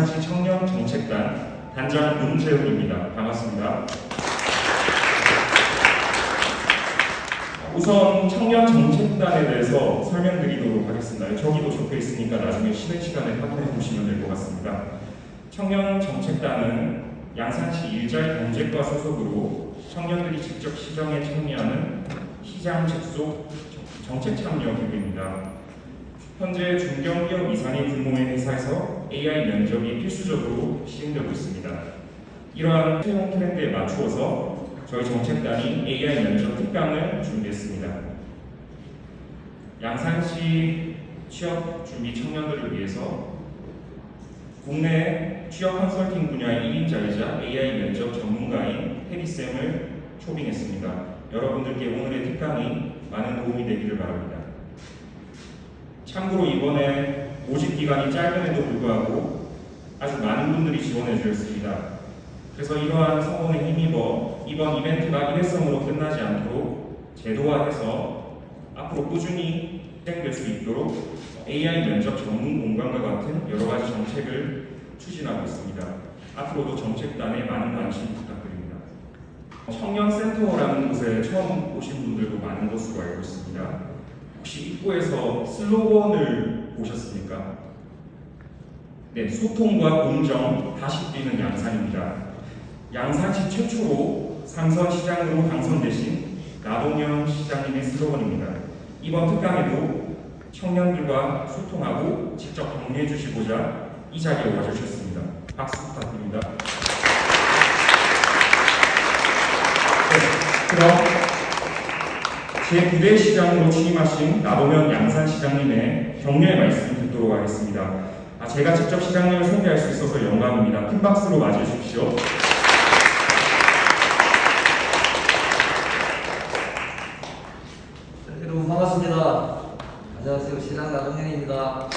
양산시 청년 정책단 단장 문재훈입니다. 반갑습니다. 우선 청년 정책단에 대해서 설명드리도록 하겠습니다. 저기도 적혀 있으니까 나중에 쉬는 시간에 확인해 보시면 될 것 같습니다. 청년 정책단은 양산시 일자리 경제과 소속으로 청년들이 직접 시정에 참여하는 시장 직속 정책 참여 기구입니다. 현재 중견기업 이상의 규모의 회사에서 AI 면접이 필수적으로 시행되고 있습니다. 이러한 채용 트렌드에 맞추어서 저희 정책단이 AI 면접 특강을 준비했습니다. 양산시 취업 준비 청년들을 위해서 국내 취업 컨설팅 분야의 1인자이자 AI 면접 전문가인 해리쌤을 초빙했습니다. 여러분들께 오늘의 특강이 많은 도움이 되기를 바랍니다. 참고로 이번에 모집 기간이 짧음에도 불구하고 아주 많은 분들이 지원해 주셨습니다. 그래서 이러한 성원에 힘입어 이번 이벤트가 일회성으로 끝나지 않도록 제도화해서 앞으로 꾸준히 진행될 수 있도록 AI 면접 전문 공간과 같은 여러 가지 정책을 추진하고 있습니다. 앞으로도 정책단에 많은 관심 부탁드립니다. 청년센터라는 곳에 처음 오신 분들도 많은 것으로 알고 있습니다. 혹시 입구에서 슬로건을 보셨습니까? 네, 소통과 공정 다시 뛰는 양산입니다. 양산시 최초로 삼선 시장으로 당선되신 나동현 시장님의 슬로건입니다. 이번 특강에도 청년들과 소통하고 직접 격려해 주시고자 이 자리에 와주셨습니다. 박수 부탁드립니다. 네, 그럼 제9대 시장으로 취임하신 나동현 양산 시장님의 격려의 말씀 듣도록 하겠습니다. 아, 제가 직접 시장님을 소개할 수 있어서 영광입니다. 큰 박수로 맞이해 주십시오. 여러분 반갑습니다. 안녕하세요. 시장 나동현입니다.